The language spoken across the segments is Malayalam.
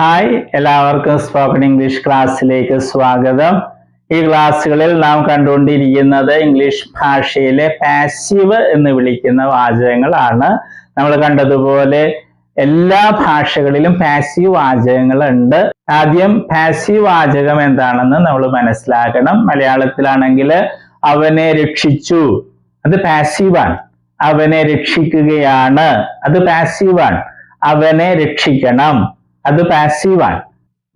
ഹായ് എല്ലാവർക്കും സ്പോക്കൺ ഇംഗ്ലീഷ് ക്ലാസ്സിലേക്ക് സ്വാഗതം. ഈ ക്ലാസ്സുകളിൽ നാം കണ്ടുകൊണ്ടിരിക്കുന്നത് ഇംഗ്ലീഷ് ഭാഷയിലെ പാസീവ് എന്ന് വിളിക്കുന്ന വാചകങ്ങളാണ്. നമ്മൾ കണ്ടതുപോലെ എല്ലാ ഭാഷകളിലും പാസീവ് വാചകങ്ങളുണ്ട്. ആദ്യം പാസീവ് വാചകം എന്താണെന്ന് നമ്മൾ മനസ്സിലാക്കണം. മലയാളത്തിലാണെങ്കിൽ അവനെ രക്ഷിച്ചു. അത് പാസീവാണ് അവനെ രക്ഷിക്കുകയാണ്. അത് പാസീവാണ് അവനെ രക്ഷിക്കണം. അത് പാസീവാണ്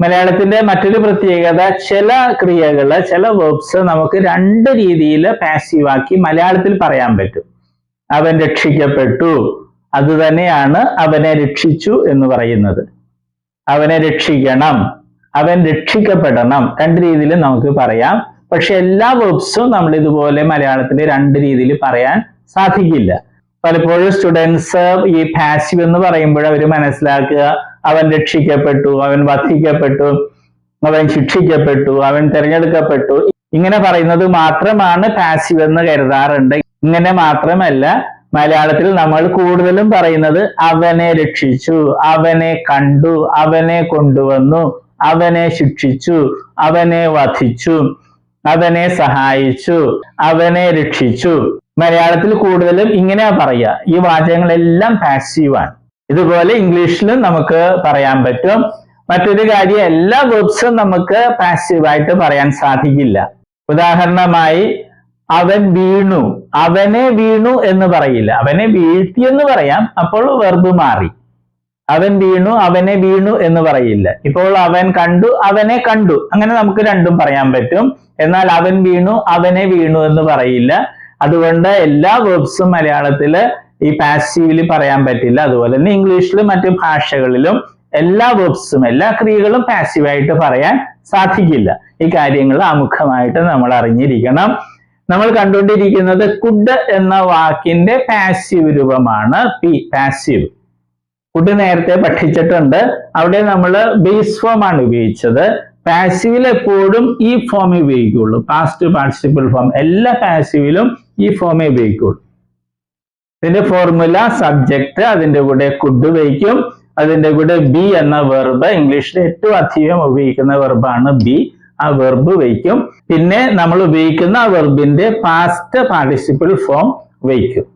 മലയാളത്തിന്റെ മറ്റൊരു പ്രത്യേകത ചില ക്രിയകൾ ചില വേർബ്സ് നമുക്ക് രണ്ട് രീതിയിൽ പാസീവാക്കി മലയാളത്തിൽ പറയാൻ പറ്റും. അവൻ രക്ഷിക്കപ്പെട്ടു. അത് തന്നെയാണ് അവനെ രക്ഷിച്ചു എന്ന് പറയുന്നത്. അവനെ രക്ഷിക്കണം. അവൻ രക്ഷിക്കപ്പെടണം. രണ്ട് രീതിയിൽ നമുക്ക് പറയാം. പക്ഷെ എല്ലാ വേർബ്സും നമ്മൾ ഇതുപോലെ മലയാളത്തിൽ രണ്ട് രീതിയിൽ പറയാൻ സാധിക്കില്ല. പലപ്പോഴും സ്റ്റുഡൻസ് ഈ പാസീവ് എന്ന് പറയുമ്പോൾ അവർ മനസ്സിലാക്കുക അവൻ രക്ഷിക്കപ്പെട്ടു അവൻ വധിക്കപ്പെട്ടു അവൻ ശിക്ഷിക്കപ്പെട്ടു അവൻ തിരഞ്ഞെടുക്കപ്പെട്ടു. ഇങ്ങനെ പറയുന്നത് മാത്രമാണ് പാസീവ് എന്ന് കരുതാറുണ്ട്. ഇങ്ങനെ മാത്രമല്ല മലയാളത്തിൽ നമ്മൾ കൂടുതലും പറയുന്നത് അവനെ രക്ഷിച്ചു അവനെ കണ്ടു അവനെ കൊണ്ടുവന്നു അവനെ ശിക്ഷിച്ചു അവനെ വധിച്ചു അവനെ സഹായിച്ചു അവനെ രക്ഷിച്ചു. മലയാളത്തിൽ കൂടുതലും ഇങ്ങനെയാ പറയുക. ഈ വാചകങ്ങളെല്ലാം പാസീവാണ് ഇതുപോലെ ഇംഗ്ലീഷിലും നമുക്ക് പറയാൻ പറ്റും. മറ്റൊരു കാര്യം എല്ലാ വേർബ്സും നമുക്ക് പാസീവായിട്ട് പറയാൻ സാധിക്കില്ല. ഉദാഹരണമായി അവൻ വീണു. അവനെ വീണു എന്ന് പറയില്ല. അവനെ വീഴ്ത്തി എന്ന് പറയാം അപ്പോൾ വെർബ് മാറി. അവൻ വീണു അവനെ വീണു എന്ന് പറയില്ല. ഇപ്പോൾ അവൻ കണ്ടു അവനെ കണ്ടു. അങ്ങനെ നമുക്ക് രണ്ടും പറയാൻ പറ്റും. എന്നാൽ അവൻ വീണു അവനെ വീണു എന്ന് പറയില്ല. അതുകൊണ്ട് എല്ലാ വേർബ്സും മലയാളത്തിൽ ഈ പാസീവിൽ പറയാൻ പറ്റില്ല. അതുപോലെ തന്നെ ഇംഗ്ലീഷിലും മറ്റ് ഭാഷകളിലും എല്ലാ വേർബ്സും എല്ലാ ക്രിയകളും പാസീവായിട്ട് പറയാൻ സാധിക്കില്ല. ഈ കാര്യങ്ങൾ ആമുഖമായിട്ട് നമ്മൾ അറിഞ്ഞിരിക്കണം. നമ്മൾ കണ്ടുകൊണ്ടിരിക്കുന്നത് കുഡ് എന്ന വാക്കിന്റെ പാസീവ് രൂപമാണ് പി പാസീവ് കുഡ് നേരത്തെ പഠിച്ചിട്ടുണ്ട്. അവിടെ നമ്മൾ ബേസ് ഫോം ആണ് ഉപയോഗിച്ചത്. പാസീവിൽ എപ്പോഴും ഈ ഫോമേ ഉപയോഗിക്കുള്ളൂ. പാസ്റ്റ് പാർട്ടിസിപ്പിൾ ഫോം എല്ലാ പാസീവിലും ഈ ഫോമേ ഉപയോഗിക്കുള്ളൂ. ഇതിന്റെ ഫോർമുല സബ്ജക്റ്റ് അതിന്റെ കൂടെ കുഡ് ഉപയോഗിക്കും അതിന്റെ കൂടെ ബി എന്ന വെർബ് ഇംഗ്ലീഷിൽ ഏറ്റവും അധികം ഉപയോഗിക്കുന്ന വെർബാണ് ബി ആ വെർബ് വയ്ക്കും പിന്നെ നമ്മൾ ഉപയോഗിക്കുന്ന ആ വെർബിന്റെ പാസ്റ്റ് പാർട്ടിസിപ്പിൾ ഫോം വയ്ക്കും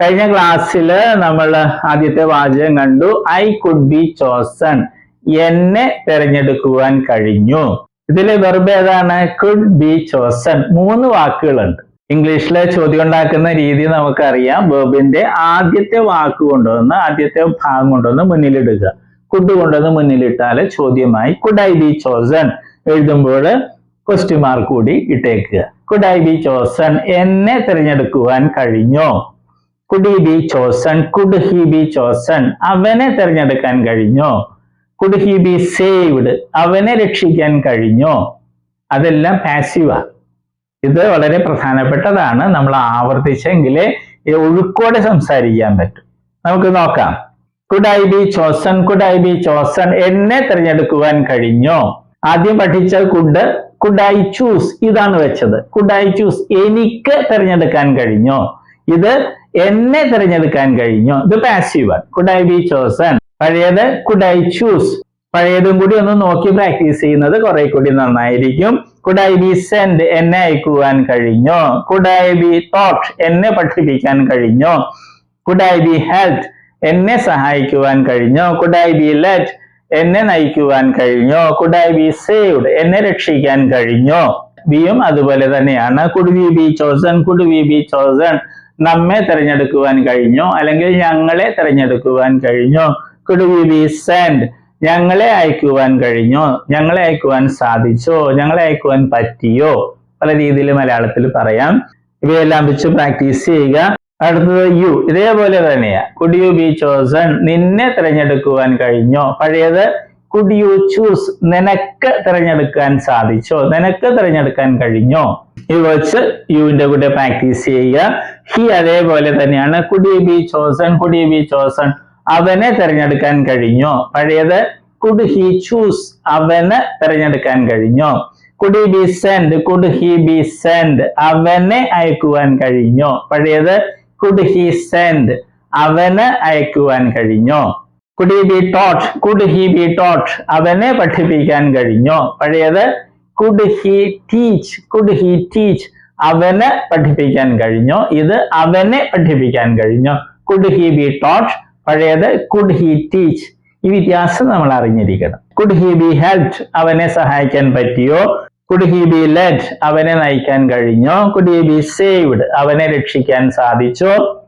കഴിഞ്ഞ ക്ലാസ്സിൽ നമ്മൾ ആദ്യത്തെ വാചകം കണ്ടു. ഐ കുഡ് ബി ചോസൺ എന്നെ തിരഞ്ഞെടുക്കുവാൻ കഴിഞ്ഞു. ഇതിലെ വെർബ് ഏതാണ്? കുഡ് ബി ചോസൺ മൂന്ന് വാക്കുകളുണ്ട്. ഇംഗ്ലീഷിലെ ചോദ്യം ഉണ്ടാക്കുന്ന രീതി നമുക്കറിയാം. വെർബിന്റെ ആദ്യത്തെ വാക്ക് കൊണ്ടുവന്ന് ആദ്യത്തെ ഭാഗം കൊണ്ടുവന്ന് മുന്നിലിടുക. കുഡ് കൊണ്ടുവന്ന് മുന്നിലിട്ടാൽ ചോദ്യമായി കുഡ് ഐ ബി ചോസൺ എഴുതുമ്പോൾ ക്വസ്റ്റ്യൻ മാർക്ക് കൂടി ഇട്ടേക്കുക. കുഡ് ഐ ബി ചോസൺ എന്നെ തിരഞ്ഞെടുക്കുവാൻ കഴിഞ്ഞോ? Could he be chosen could he be chosen അവനെ തിരഞ്ഞെടുക്കാൻ കഴിഞ്ഞോ? കുഡ് ഹി ബി സേവ്ഡ് അവനെ രക്ഷിക്കാൻ കഴിഞ്ഞോ? അതെല്ലാം പാസീവാ ഇത് വളരെ പ്രധാനപ്പെട്ടതാണ്. നമ്മൾ ആവർത്തിച്ചെങ്കിലേ ഒഴുക്കോടെ സംസാരിക്കാൻ പറ്റും. നമുക്ക് നോക്കാം. Could I be chosen could I be chosen എന്നെ തിരഞ്ഞെടുക്കുവാൻ കഴിഞ്ഞോ? ആദ്യം പഠിച്ച കുഡ് കുഡ് ഐ ചൂസ് ഇതാണ് വെച്ചത്. കുഡ് ഐ ചൂസ് എനിക്ക് തിരഞ്ഞെടുക്കാൻ കഴിഞ്ഞോ? ഇത് എന്നെ തിരഞ്ഞെടുക്കാൻ കഴിഞ്ഞോ? ഇത് passive could I be chosen പഴയത് കുഡ് ഐ ചൂസ് പഴയതും കൂടി ഒന്ന് നോക്കി പ്രാക്ടീസ് ചെയ്യുന്നത് കുറെ കൂടി നന്നായിരിക്കും. കുഡ് ഐ ബി സെൻഡ് എന്നെ അയക്കുവാൻ കഴിഞ്ഞോ? കുഡ് ഐ ബി തോട്ട് എന്നെ പഠിപ്പിക്കാൻ കഴിഞ്ഞോ? കുഡ് ഐ ബി ഹെൽത്ത് എന്നെ സഹായിക്കുവാൻ കഴിഞ്ഞോ? കുഡ് ഐ ബി ലെറ്റ് എന്നെ നയിക്കുവാൻ കഴിഞ്ഞോ? കുഡ് ഐ ബി സേവ്ഡ് എന്നെ രക്ഷിക്കാൻ കഴിഞ്ഞോ? ബിയും അതുപോലെ തന്നെയാണ്. Could we be chosen could we be chosen നമ്മെ തിരഞ്ഞെടുക്കുവാൻ കഴിഞ്ഞോ? അല്ലെങ്കിൽ ഞങ്ങളെ തിരഞ്ഞെടുക്കുവാൻ കഴിഞ്ഞോ? കുഡ് വി ബി സെൻഡ് ഞങ്ങളെ അയക്കുവാൻ കഴിഞ്ഞോ? ഞങ്ങളെ അയക്കുവാൻ സാധിച്ചോ? ഞങ്ങളെ അയക്കുവാൻ പറ്റിയോ? പല രീതിയിൽ മലയാളത്തിൽ പറയാം. ഇവയെല്ലാം വെച്ച് പ്രാക്ടീസ് ചെയ്യുക. അടുത്തത് യു ഇതേപോലെ തന്നെയാ. കുഡ് യു ബി ചോസൺ നിന്നെ തിരഞ്ഞെടുക്കുവാൻ കഴിഞ്ഞോ? പഴയത് കുഡ് യു ചൂസ് നിനക്ക് തിരഞ്ഞെടുക്കാൻ സാധിച്ചോ? നിനക്ക് തിരഞ്ഞെടുക്കാൻ കഴിഞ്ഞോ? ഇത് വെച്ച് യുവിന്റെ കൂടെ പ്രാക്ടീസ് ചെയ്യുക. ഹി അതേപോലെ തന്നെയാണ്. Could you be chosen could you be chosen അവനെ തിരഞ്ഞെടുക്കാൻ കഴിഞ്ഞോ? പഴയത് കുഡ് ഹി ചൂസ് അവന് തിരഞ്ഞെടുക്കാൻ കഴിഞ്ഞോ? Could be send could he be send അവനെ അയക്കുവാൻ കഴിഞ്ഞോ? പഴയത് കുഡ് ഹി സെൻഡ് അവന് അയക്കുവാൻ കഴിഞ്ഞോ? Could be taught could he be taught അവനെ പഠിപ്പിക്കാൻ കഴിഞ്ഞോ? പഴയത് could he teach could he teach അവന് പഠിപ്പിക്കാൻ കഴിഞ്ഞോ? ഇത് അവനെ പഠിപ്പിക്കാൻ കഴിഞ്ഞോ? കുഡ് ഹി ബി ടോട്ട് പഴയത് കുഡ് ഹി ടീച്ച് ഈ വ്യത്യാസം നമ്മൾ അറിഞ്ഞിരിക്കണം. കുഡ് ഹി ബി ഹെൽപ്ഡ് അവനെ സഹായിക്കാൻ പറ്റിയോ? കുഡ് ഹി ബി ലെഡ് അവനെ നയിക്കാൻ കഴിഞ്ഞോ? കുഡ് ഹി ബി സേവ്ഡ് അവനെ രക്ഷിക്കാൻ സാധിച്ചോ?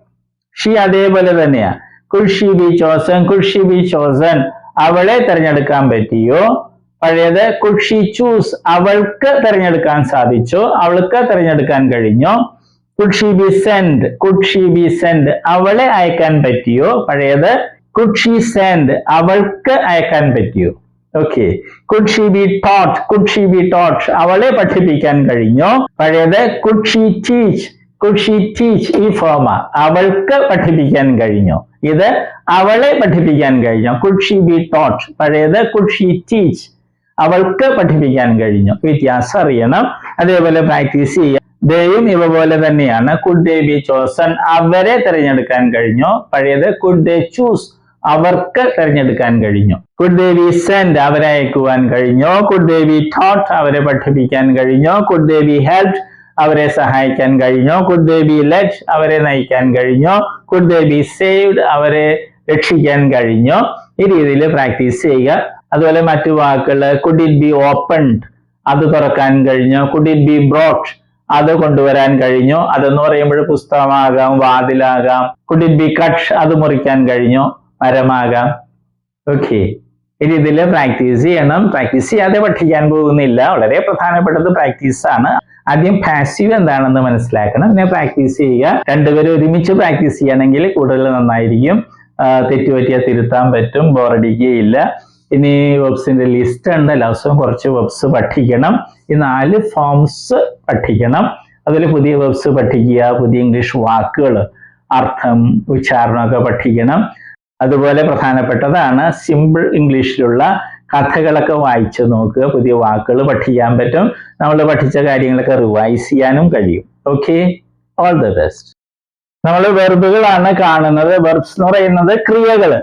ഷി അതേപോലെ തന്നെയാ. Could she be chosen could she be chosen അവളെ തിരഞ്ഞെടുക്കാൻ പറ്റിയോ? പഴയത് കുഡ് ഷി ചൂസ് അവൾക്ക് തിരഞ്ഞെടുക്കാൻ സാധിച്ചോ? അവൾക്ക് തിരഞ്ഞെടുക്കാൻ കഴിഞ്ഞോ? Could she be send could she be send അവളെ അയക്കാൻ പറ്റിയോ? പഴയത് കുഡ് ഷി സെൻഡ് അവൾക്ക് അയക്കാൻ പറ്റിയോ? Okay could she be taught could she be taught അവളെ പഠിപ്പിക്കാൻ കഴിഞ്ഞോ? പഴയത് could she teach could she teach ഈ ഫോമ അവൾക്ക് പഠിപ്പിക്കാൻ കഴിഞ്ഞോ? ഇത് അവളെ പഠിപ്പിക്കാൻ കഴിഞ്ഞോ? കുഡ് ഷി ബി ടോട്ട് പഴയത് കുഡ് ഷി ടീച്ച് അവൾക്ക് പഠിപ്പിക്കാൻ കഴിഞ്ഞു? വ്യത്യാസം അറിയണം. അതേപോലെ പ്രാക്ടീസ് ചെയ്യുക ദയും ഇവ പോലെ തന്നെയാണ്. കുഡ് ദേ ബി ചോസൺ അവരെ തിരഞ്ഞെടുക്കാൻ കഴിഞ്ഞോ. പഴയത് കുഡ് ദേ ചൂസ് അവർക്ക് തിരഞ്ഞെടുക്കാൻ കഴിഞ്ഞു. കുഡ് ദേ ബി സെൻഡ് അവരെ അയക്കുവാൻ കഴിഞ്ഞോ. കുഡ് ദേ ബി ടോട്ട് അവരെ പഠിപ്പിക്കാൻ കഴിഞ്ഞോ. കുഡ് ദേ ബി ഹെൽപ് അവരെ സഹായിക്കാൻ കഴിഞ്ഞോ. കുഡ് ദേ ബി ലെറ്റ് അവരെ നയിക്കാൻ കഴിഞ്ഞോ. കുഡ് ദേ ബി സേവ്ഡ് അവരെ രക്ഷിക്കാൻ കഴിഞ്ഞോ. ഈ രീതിയിൽ പ്രാക്ടീസ് ചെയ്യുക. അതുപോലെ മറ്റു വാക്കുകൾ കുഡ് ഇറ്റ് ബി ഓപ്പൺഡ് അത് തുറക്കാൻ കഴിഞ്ഞോ. കുഡ് ഇറ്റ് ബി ബ്രോട്ട് അത് കൊണ്ടുവരാൻ കഴിഞ്ഞോ. അതെന്ന് പറയുമ്പോൾ പുസ്തകമാകാം വാതിലാകാം ഇറ്റ് ബി കട്ട് അത് മുറിക്കാൻ കഴിഞ്ഞോ മരമാകാം. ഓക്കെ ഇനി ഇതിൽ പ്രാക്ടീസ് ചെയ്യണം. പ്രാക്ടീസ് ചെയ്യാതെ പഠിക്കാൻ പോകുന്നില്ല. വളരെ പ്രധാനപ്പെട്ടത് പ്രാക്ടീസ് ആണ്. ആദ്യം പാസീവ് എന്താണെന്ന് മനസ്സിലാക്കണം. പിന്നെ പ്രാക്ടീസ് ചെയ്യുക. രണ്ടുപേരും ഒരുമിച്ച് പ്രാക്ടീസ് ചെയ്യണമെങ്കിൽ കൂടുതൽ നന്നായിരിക്കും. തെറ്റുപറ്റിയാൽ തിരുത്താൻ പറ്റും. ബോറടിക്കുകയില്ല ഇനി വെബ്സിന്റെ ലിസ്റ്റ് ഉണ്ട് എല്ലാ ദിവസവും കുറച്ച് വെബ്സ് പഠിക്കണം ഈ നാല് ഫോംസ് പഠിക്കണം അതിൽ പുതിയ വെബ്സ് പഠിക്കുക പുതിയ ഇംഗ്ലീഷ് വാക്കുകൾ അർത്ഥം ഉച്ചാരണമൊക്കെ പഠിക്കണം അതുപോലെ പ്രധാനപ്പെട്ടതാണ് സിമ്പിൾ ഇംഗ്ലീഷിലുള്ള കഥകളൊക്കെ വായിച്ചു നോക്കുക. പുതിയ വാക്കുകൾ പഠിക്കാൻ പറ്റും. നമ്മൾ പഠിച്ച കാര്യങ്ങളൊക്കെ റിവൈസ് ചെയ്യാനും കഴിയും. ഓക്കെ ഓൾ ദ ബെസ്റ്റ് നമ്മൾ വെർബുകളാണ് കാണുന്നത്. വെർബ്സ് എന്ന് പറയുന്നത് ക്രിയകൾ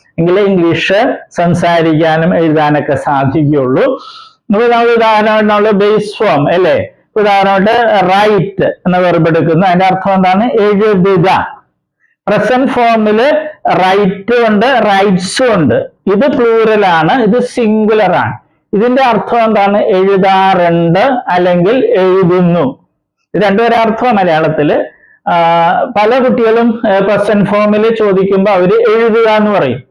എങ്കിലേ ഇംഗ്ലീഷ് സംസാരിക്കാനും എഴുതാനൊക്കെ സാധിക്കുകയുള്ളൂ. നമ്മൾ ഉദാഹരണമായിട്ട് നമ്മൾ ബേസ് ഫോം അല്ലേ? ഉദാഹരണമായിട്ട് റൈറ്റ് എന്ന വെർബ് എടുക്കുന്നു. അതിന്റെ അർത്ഥം എന്താണ്? എഴുതുക. പ്രസന്റ് ഫോമിൽ റൈറ്റ് ഉണ്ട് റൈറ്റ്സും ഉണ്ട്. ഇത് പ്ലൂറലാണ് ഇത് സിംഗുലർ ആണ്. ഇതിന്റെ അർത്ഥം എന്താണ്? എഴുതാറുണ്ട് അല്ലെങ്കിൽ എഴുതുന്നു. ഇത് രണ്ടുപേരെ അർത്ഥം മലയാളത്തിൽ. പല കുട്ടികളും പ്രസന്റ് ഫോമിൽ ചോദിക്കുമ്പോൾ അവർ എഴുതുക എന്ന് പറയും.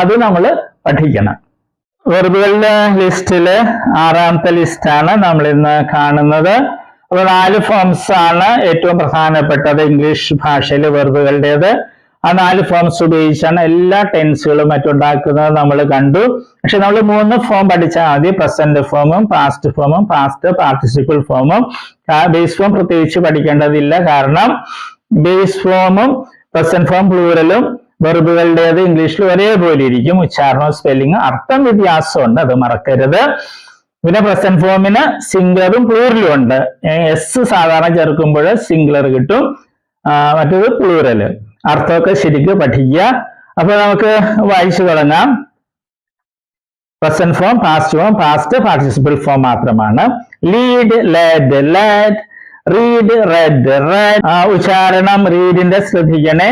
അത് നമ്മൾ പഠിക്കണം. വെർബുകളുടെ ലിസ്റ്റിൽ ആറാമത്തെ ലിസ്റ്റാണ് നമ്മൾ ഇന്ന് കാണുന്നത്. അപ്പൊ നാല് ഫോംസ് ആണ് ഏറ്റവും പ്രധാനപ്പെട്ടത് ഇംഗ്ലീഷ് ഭാഷയിൽ വെർബുകളുടേത്. ആ നാല് ഫോംസ് ഉപയോഗിച്ചാണ് എല്ലാ ടെൻസുകളും മറ്റുണ്ടാക്കുന്നത് നമ്മൾ കണ്ടു. പക്ഷെ നമ്മൾ മൂന്ന് ഫോം പഠിച്ചാൽ മതി. പ്രസന്റ് ഫോമും പാസ്റ്റ് ഫോമും പാസ്റ്റ് പാർട്ടിസിപ്പിൾ ഫോമും ബേസ് ഫോം പ്രത്യേകിച്ച് പഠിക്കേണ്ടതില്ല. കാരണം ബേസ് ഫോമും പ്രസന്റ് ഫോം പ്ലൂറലും വെർബുകളുടേത് ഇംഗ്ലീഷിൽ ഒരേപോലെ ഇരിക്കും. ഉച്ചാരണവും സ്പെല്ലിംഗ് അർത്ഥം വ്യത്യാസമുണ്ട് അത് മറക്കരുത്. പിന്നെ പ്രസന്റ് ഫോമിന് സിംഗ്ലറും പ്ലൂറലും ഉണ്ട്. എസ് സാധാരണ ചേർക്കുമ്പോൾ സിംഗുലർ കിട്ടും. മറ്റേത് പ്ലൂറൽ അർത്ഥമൊക്കെ ശരിക്ക് പഠിക്കുക. അപ്പൊ നമുക്ക് വായിച്ചു തുടങ്ങാം. Present form past form past participle form മാത്രമാണ്. Lead led led read read read ഉച്ചാരണം റീഡിന്റെ ശ്രദ്ധിക്കണേ.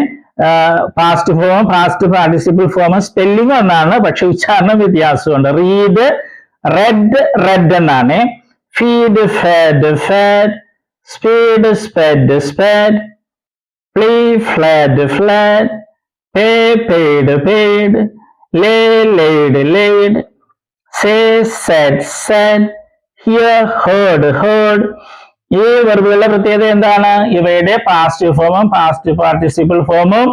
Past form past participle form spelling ഒന്നാണ്. പക്ഷെ ഉച്ചാരണം വ്യത്യാസമുണ്ട്. റീഡ് റെഡ് റെഡ് എന്നാണ്. Feed fed fed speed sped sped plead pled pled pay paid paid lay laid laid say said said hear heard heard ഈ വെർബുകളുടെ പ്രത്യേകത എന്താണ്? ഇവയുടെ പാസ്റ്റ് ഫോമും പാസ്റ്റ് പാർട്ടിസിപ്പിൾ ഫോമും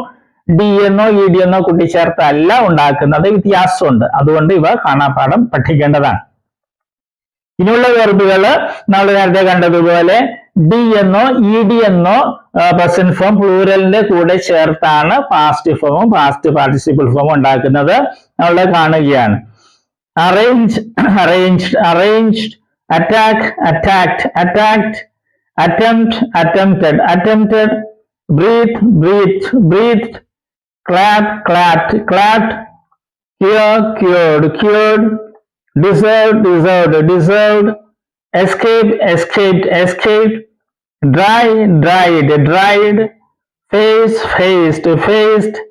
ഡി എന്നോ ഇ ഡി എന്നോ കൂട്ടിച്ചേർത്തല്ല ഉണ്ടാക്കുന്നത് വ്യത്യാസമുണ്ട് അതുകൊണ്ട് ഇവ കാണാപ്പാഠം പഠിക്കേണ്ടതാണ്. ഇനിയുള്ള വെർബുകൾ നമ്മൾ നേരത്തെ കണ്ടതുപോലെ ഡി എന്നോ ഇ ഡി എന്നോ പ്രസന്റ് ഫോം പ്ലൂരലിന്റെ കൂടെ ചേർത്താണ് പാസ്റ്റ് ഫോമും പാസ്റ്റ് പാർട്ടിസിപ്പിൾ ഫോമും ഉണ്ടാക്കുന്നത്. നമ്മൾ കാണുകയാണ്. Arrange arranged arranged attack attacked attacked attempt attempted attempted breathe breathed breathed clap clapped clapped cure cured cured deserved deserved deserved escape escaped escaped dry dried dried face faced faced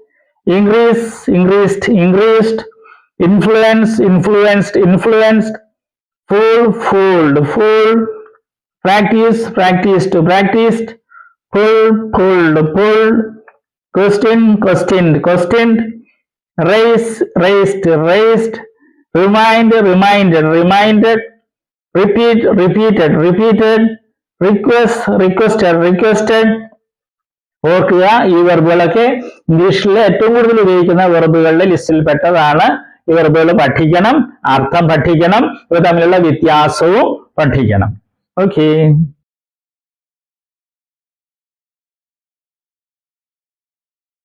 increase increased increased influence influenced influenced fool fooled fooled practice practiced practiced pull pulled pulled question questioned questioned raise raised raised remind reminded reminded repeat repeated repeated request requested requested ഓർക്കുക ഈ വെർബുകളൊക്കെ ഇംഗ്ലീഷിൽ ഏറ്റവും കൂടുതൽ ഉപയോഗിക്കുന്ന വെർബുകളുടെ ലിസ്റ്റിൽ പെട്ടതാണ് ഈ വെർബുകൾ പഠിക്കണം അർത്ഥം പഠിക്കണം ഇവ തമ്മിലുള്ള വ്യത്യാസവും പഠിക്കണം Okay